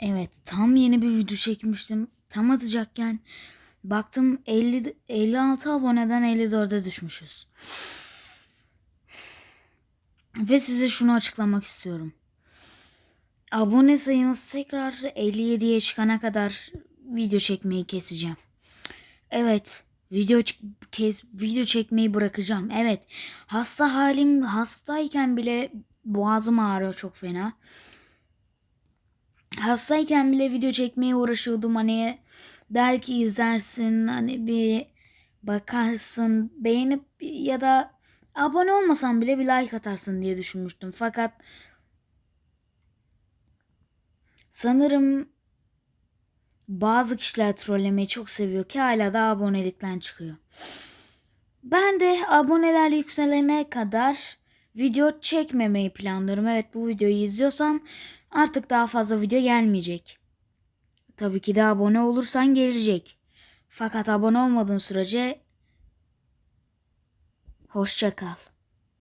Evet, tam yeni bir video çekmiştim. Tam atacakken baktım 50 56 aboneden 54'e düşmüşüz. Ve size şunu açıklamak istiyorum. Abone sayımız tekrar 57'ye çıkana kadar video çekmeyi keseceğim. Evet, video kes video çekmeyi bırakacağım. Evet, hasta halim hastayken bile boğazım ağrıyor çok fena hastayken bile video çekmeye uğraşıyordum. Hani belki izlersin hani bir bakarsın. Beğenip ya da abone olmasan bile bir like atarsın diye düşünmüştüm. Fakat sanırım bazı kişiler trollemeyi çok seviyor ki hala da abonelikten çıkıyor. Ben de aboneler yükselene kadar video çekmemeyi planlıyorum. Evet bu videoyu izliyorsan artık daha fazla video gelmeyecek. Tabii ki de abone olursan gelecek. Fakat abone olmadığın sürece hoşça kal.